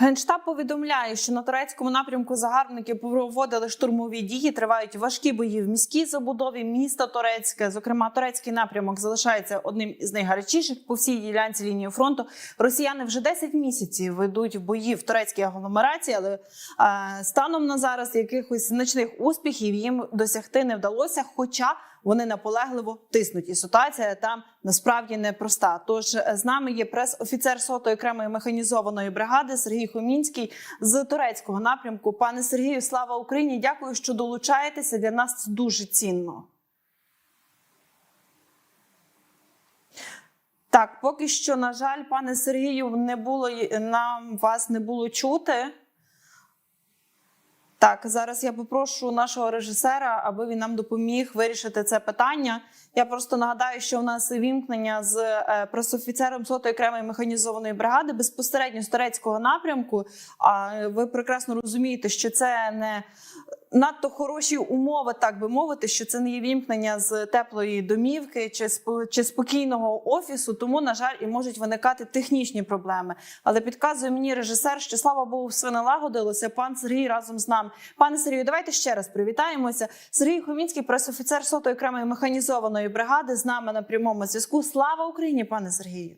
Генштаб повідомляє, що на турецькому напрямку загарбники проводили штурмові дії. Тривають важкі бої в міській забудові міста Турецьке. Зокрема, турецький напрямок залишається одним із найгарячіших по всій ділянці лінії фронту. Росіяни вже 10 місяців ведуть бої в турецькій агломерації, але е, станом на зараз якихось значних успіхів їм досягти не вдалося. Хоча вони наполегливо тиснуть, і ситуація там насправді непроста. Тож е, з нами є прес-офіцер сотої окремої механізованої бригади Сергій Хомінський з турецького напрямку. Пане Сергію, слава Україні! Дякую, що долучаєтеся. Для нас це дуже цінно. Так, поки що, на жаль, пане Сергію, не було нам вас не було чути. Так, зараз я попрошу нашого режисера, аби він нам допоміг вирішити це питання. Я просто нагадаю, що у нас вімкнення з е, пресофіцером сотої окремої механізованої бригади безпосередньо з турецького напрямку. А ви прекрасно розумієте, що це не надто хороші умови, так би мовити, що це не є вімкнення з теплої домівки чи чи спокійного офісу. Тому, на жаль, і можуть виникати технічні проблеми. Але підказує мені режисер, що слава Богу, все налагодилося. Пан Сергій разом з нами. Пане Сергію, давайте ще раз привітаємося. Сергій Хомінський, пресофіцер сотої окремої механізованої бригади, з нами на прямому зв'язку. Слава Україні, пане Сергію.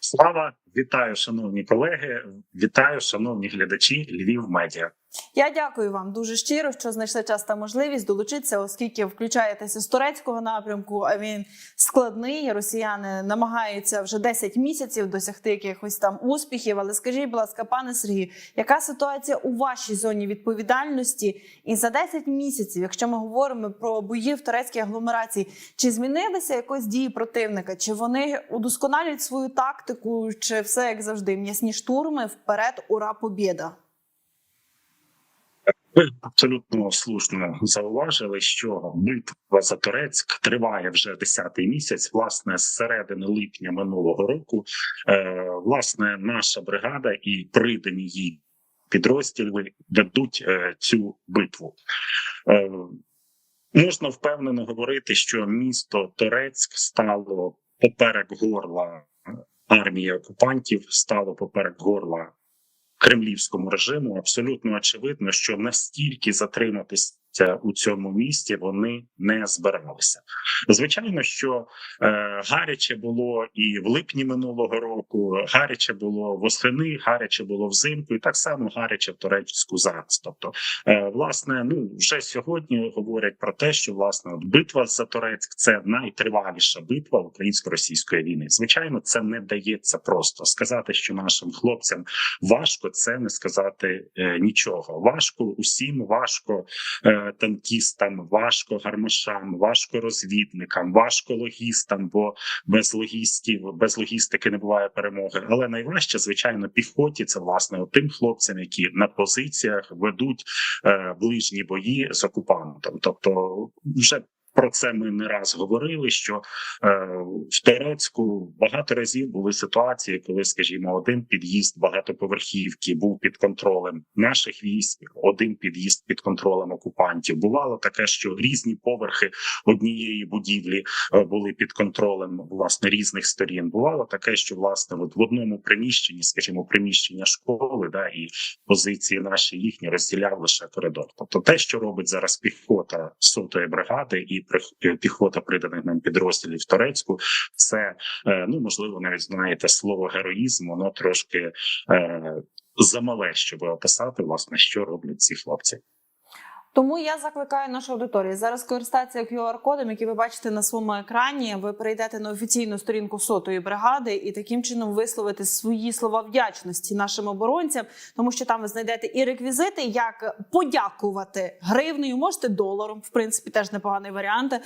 Слава, вітаю, шановні колеги, вітаю, шановні глядачі Львів Медіа. Я дякую вам дуже щиро, що знайшли час та можливість долучитися, оскільки включаєтеся з турецького напрямку. А він складний. Росіяни намагаються вже 10 місяців досягти якихось там успіхів. Але скажіть, будь ласка, пане Сергію, яка ситуація у вашій зоні відповідальності? І за 10 місяців, якщо ми говоримо про бої в турецькій агломерації, чи змінилися якось дії противника? Чи вони удосконалюють свою тактику, чи все як завжди? М'ясні штурми вперед, ура, побєда! Ви абсолютно слушно зауважили, що битва за Турецьк триває вже 10-й місяць. Власне, з середини липня минулого року, е, власне, наша бригада і придані їй підрозділи ведуть е, цю битву. Е, можна впевнено говорити, що місто Турецьк стало поперек горла армії окупантів, стало поперек горла кремлівському режиму. Абсолютно очевидно, що настільки затриматися у цьому місті вони не збиралися. Звичайно, що е, гаряче було і в липні минулого року, гаряче було восени, гаряче було взимку, і так само гаряче в Турецьку зараз. Тобто, е, власне, ну вже сьогодні говорять про те, що власне от битва за Турецьк це найтриваліша битва українсько-російської війни. Звичайно, це не дається просто сказати, що нашим хлопцям важко це не сказати е, нічого. Важко усім, важко е, танкістам, важко гармашам, важко розвідникам, важко логістам, бо без логістів, без логістики не буває перемоги. Але найважче, звичайно, піхоті це власне тим хлопцям, які на позиціях ведуть е, ближні бої з окупантом. Тобто, вже про це ми не раз говорили. Що е, в Терецьку багато разів були ситуації, коли, скажімо, один під'їзд багатоповерхівки був під контролем наших військ, один під'їзд під контролем окупантів. Бувало таке, що різні поверхи однієї будівлі е, були під контролем власне різних сторін. Бувало таке, що власне от в одному приміщенні, скажімо, приміщення школи, да і позиції наші їхні розділяв лише коридор. Тобто, те, що робить зараз піхота сотої бригади і піхота приданих нам підрозділів в Турецьку, це е, ну можливо навіть знаєте слово героїзм, воно трошки е, замале, щоб описати власне, що роблять ці хлопці. Тому я закликаю нашу аудиторію зараз користатися QR-кодом, який ви бачите на своєму екрані. Ви перейдете на офіційну сторінку сотої бригади і таким чином висловити свої слова вдячності нашим оборонцям, тому що там ви знайдете і реквізити, як подякувати гривнею, можете доларом. В принципі, теж непоганий варіант е,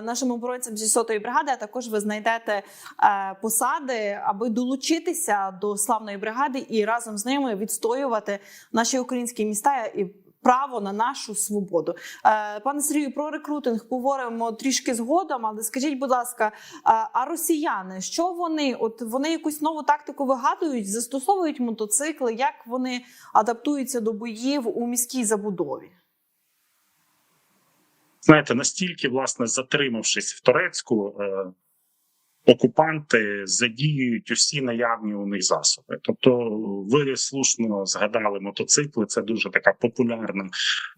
нашим оборонцям зі сотої бригади. А також ви знайдете е, посади, аби долучитися до славної бригади і разом з ними відстоювати наші українські міста і право на нашу свободу. Е, Пане Сергію, про рекрутинг поговоримо трішки згодом. Але скажіть, будь ласка, а росіяни, що вони? От вони якусь нову тактику вигадують, застосовують мотоцикли, як вони адаптуються до боїв у міській забудові? Знаєте, настільки власне затримавшись в Турецьку, е, окупанти задіюють усі наявні у них засоби. Тобто, ви слушно згадали мотоцикли. Це дуже така популярна,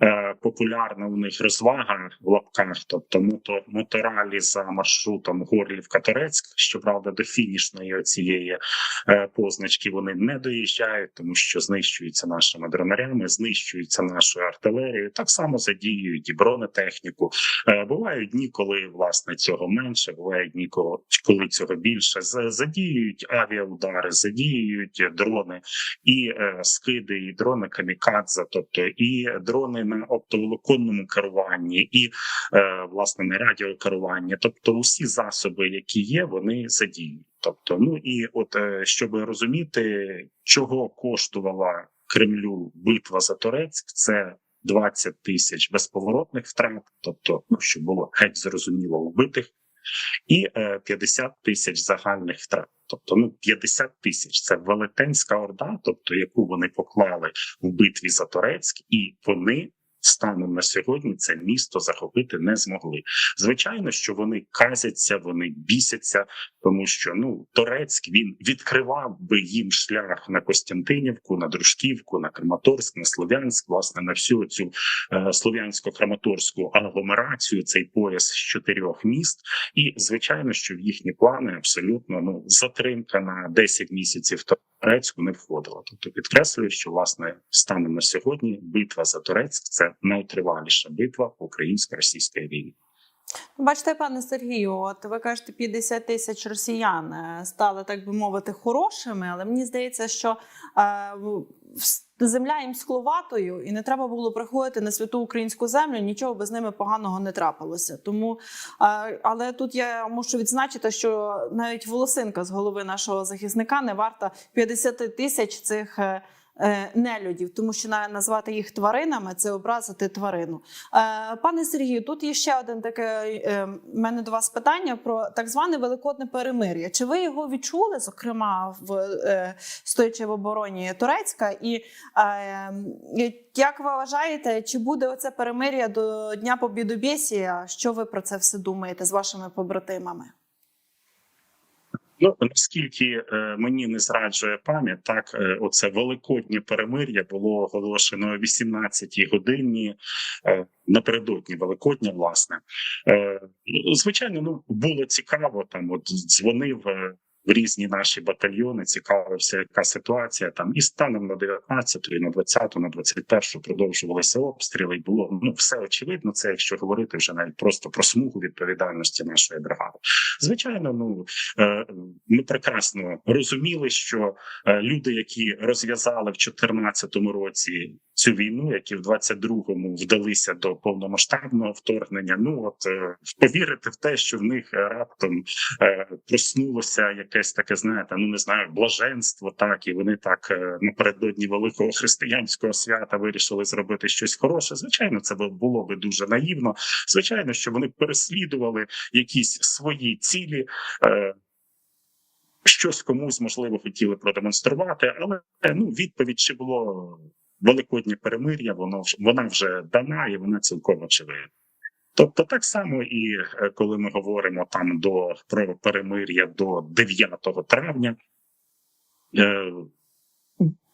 е, популярна у них розвага в лапках. Тобто, мото, моторалі за маршрутом Горлівка Торецьк. Щоправда, до фінішної цієї е, позначки вони не доїжджають, тому що знищуються нашими дронарями, знищуються нашою артилерією. Так само задіюють і бронетехніку. Е, Бувають дні, коли власне цього менше, бувають дні, коли коли цього більше. З- Задіюють авіаудари, задіюють дрони і е, скиди, і дрони камікадзе, тобто і дрони на оптоволоконному керуванні, і е, власне на радіокеруванні. Тобто, усі засоби, які є, вони задіюють. Тобто, ну і от е, щоб розуміти, чого коштувала Кремлю битва за Торецьк, це 20 тисяч безповоротних втрат, тобто, ну щоб було геть зрозуміло вбитих, і е, 50 тисяч загальних втрат. Тобто, ну 50 тисяч це велетенська орда, тобто яку вони поклали в битві за Торецьк, і вони станом на сьогодні це місто захопити не змогли. Звичайно, що вони казяться, вони бісяться, тому що ну Торецьк він відкривав би їм шлях на Костянтинівку, на Дружківку, на Краматорськ, на Слов'янськ, власне, на всю цю е, слов'янсько-краматорську агломерацію, цей пояс з чотирьох міст. І звичайно, що в їхні плани абсолютно ну затримка на 10 місяців Торецьку не входила. Тобто підкреслюю, що власне станом на сьогодні битва за Турецьк це найтриваліша битва українсько-російської війні. Бачите, пане Сергію, от ви кажете, 50 тисяч росіян е, стали, так би мовити, хорошими, але мені здається, що е, земля їм скловатою, і не треба було приходити на святу українську землю, нічого би з ними поганого не трапилося. Тому, е, але тут я мушу відзначити, що навіть волосинка з голови нашого захисника не варта 50 тисяч цих. е, Нелюдів, тому що назвати їх тваринами це образити тварину. Е, Пане Сергію, тут є ще один таке е, мене до вас питання про так зване великодне перемир'я. Чи ви його відчули, зокрема в е, стоячи в обороні Турецька? Е, і як ви вважаєте, чи буде оце перемир'я до Дня Побідобєсія? Що ви про це все думаєте з вашими побратимами? Ну наскільки е, мені не зраджує пам'ять, так е, оце великоднє перемир'я було оголошено о 18-й годині е, напередодні Великодня. Власне, ну, звичайно, ну було цікаво. Там от дзвонив. В різні наші батальйони цікавився, яка ситуація там і станом на 19, і на 20, на 21 продовжувалися обстріли. І було ну все очевидно. Це якщо говорити вже навіть просто про смугу відповідальності нашої бригади. Звичайно, ну Е, ми прекрасно розуміли, що е, люди, які розв'язали в 2014 році цю війну, які в 22-му вдалися до повномасштабного вторгнення, ну от е, повірити в те, що в них раптом проснулося якесь таке, знаєте, ну не знаю, блаженство, так і вони так е, напередодні великого християнського свята вирішили зробити щось хороше. Звичайно, це було би дуже наївно. Звичайно, що вони переслідували якісь свої цілі. е, щось комусь можливо хотіли продемонструвати, але ну відповідь чи було великоднє перемир'я, воно вона вже дана і вона цілком очевидна. Тобто, так само і е, коли ми говоримо там до про перемир'я до 9 травня. Е,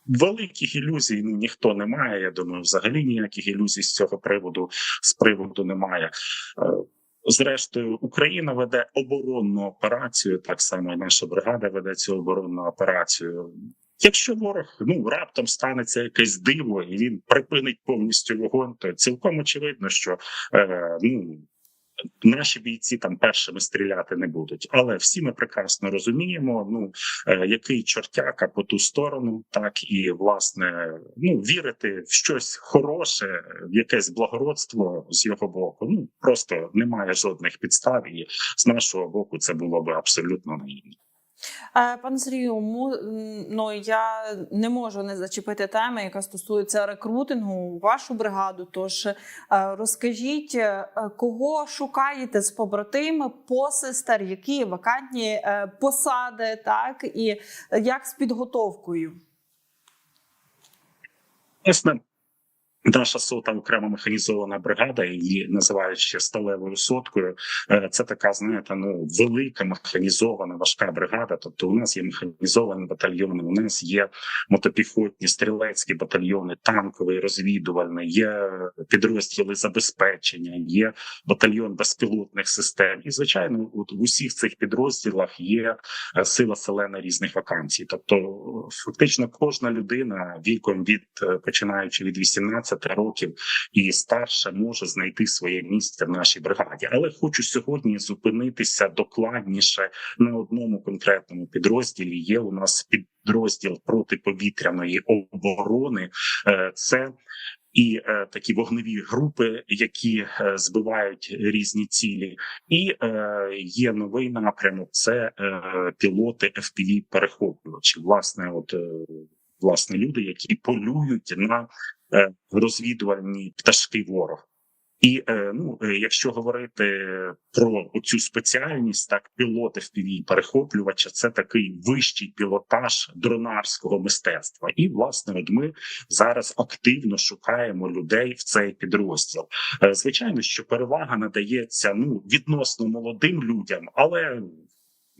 Великих ілюзій ну, ніхто не має. Я думаю, взагалі ніяких ілюзій з цього приводу з приводу немає. Е, Зрештою, Україна веде оборонну операцію. Так само і наша бригада веде цю оборонну операцію. Якщо ворог ну раптом станеться якесь диво, і він припинить повністю вогонь, то цілком очевидно, що е, ну наші бійці там першими стріляти не будуть. Але всі ми прекрасно розуміємо, ну е, який чортяка по ту сторону, так і власне ну вірити в щось хороше, в якесь благородство з його боку. Ну просто немає жодних підстав, і з нашого боку це було би абсолютно наївно. Е, Пане Сергію, ну я не можу не зачепити теми, яка стосується рекрутингу в вашу бригаду. Тож е, розкажіть, е, кого шукаєте з побратими, посестер, які вакантні посади, так і як з підготовкою? Власне, Наша сота окрема механізована бригада, її називають ще сталевою соткою. Е, Це така, знаєте, ну велика механізована важка бригада. Тобто, у нас є механізовані батальйони, у нас є мотопіхотні стрілецькі батальйони, танковий, розвідувальний, є підрозділи забезпечення, є батальйон безпілотних систем. І звичайно, от в усіх цих підрозділах є е, сила селена різних вакансій. Тобто, фактично, кожна людина віком від е, починаючи від 18 років і старше може знайти своє місце в нашій бригаді. Але хочу сьогодні зупинитися докладніше на одному конкретному підрозділі. Є у нас підрозділ протиповітряної оборони. Е, Це і е, такі вогневі групи, які е, збивають різні цілі, і е, є новий напрямок: це е, пілоти fpv перехоплювачі. Власне, от е, власне люди, які полюють на розвідувальні пташки ворога. І е, ну, е, якщо говорити про цю спеціальність, так пілот FPV перехоплювача, це такий вищий пілотаж дронарського мистецтва. І власне, от ми зараз активно шукаємо людей в цей підрозділ. Е, звичайно, що перевага надається ну відносно молодим людям, але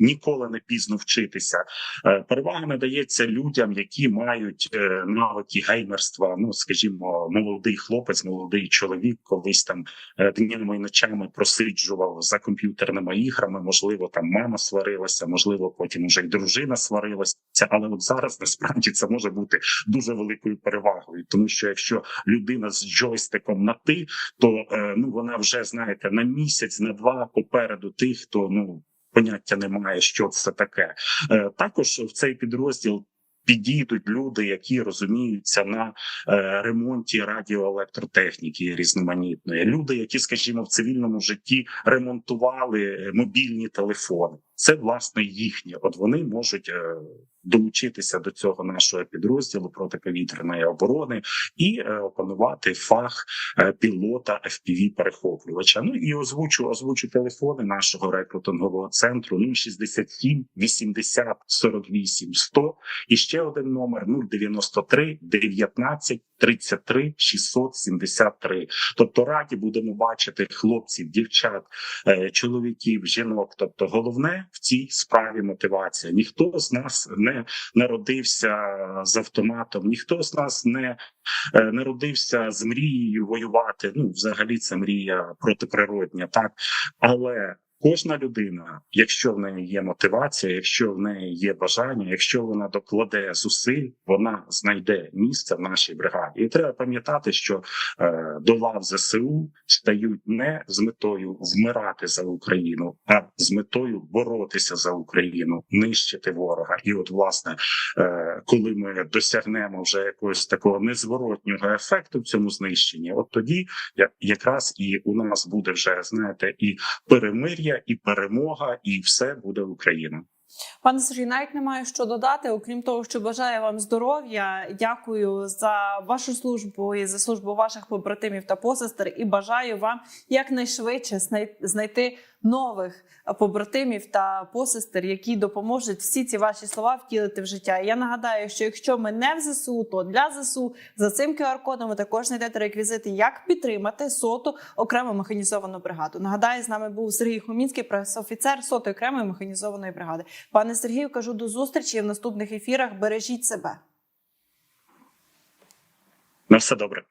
ніколи не пізно вчитися. Е, Перевага надається людям, які мають е, навики геймерства. Ну скажімо, молодий хлопець, молодий чоловік, колись там е, днями і ночами просиджував за комп'ютерними іграми. Можливо, там мама сварилася, можливо, потім уже й дружина сварилася. Але от зараз насправді це може бути дуже великою перевагою, тому що якщо людина з джойстиком на ти, то ну вона вже знаєте на місяць, на два попереду тих, хто ну поняття немає, що це таке. Е, Також в цей підрозділ. Підійдуть люди, які розуміються на е, ремонті радіоелектротехніки різноманітної. Люди, які, скажімо, в цивільному житті ремонтували е, мобільні телефони. Це власне їхнє. От вони можуть е, долучитися до цього нашого підрозділу протиповітряної оборони і е, опанувати фах е, пілота fpv перехоплювача. Ну і озвучу озвучу телефони нашого рекрутингового центру 067 80 48 100 і ще один номер 093 19 33 673. Тобто раді будемо бачити хлопців, дівчат, е, чоловіків, жінок. Тобто, головне в цій справі мотивація. Ніхто з нас не народився з автоматом, ніхто з нас не е, народився з мрією воювати. Ну, взагалі, це мрія протиприродня, так але. Кожна людина, якщо в неї є мотивація, якщо в неї є бажання, якщо вона докладе зусиль, вона знайде місце в нашій бригаді. І треба пам'ятати, що е, до лав ЗСУ стають не з метою вмирати за Україну, а з метою боротися за Україну, нищити ворога. І, от, власне, е, коли ми досягнемо вже якогось такого незворотнього ефекту в цьому знищенні, от тоді якраз і у нас буде вже знаєте і перемир'я, і перемога, і все буде Україна. Пане Сергій, навіть немає що додати, окрім того, що бажаю вам здоров'я. Дякую за вашу службу і за службу ваших побратимів та посестер. І бажаю вам якнайшвидше знай- знайти нових побратимів та посестер, які допоможуть всі ці ваші слова втілити в життя. І я нагадаю, що якщо ми не в ЗСУ, то для ЗСУ за цим QR-кодом ви також знайдете реквізити, як підтримати соту окрему механізовану бригаду. Нагадаю, з нами був Сергій Хомінський, пресофіцер сотої окремої механізованої бригади. Пане Сергію, кажу до зустрічі в наступних ефірах. Бережіть себе. На все добре.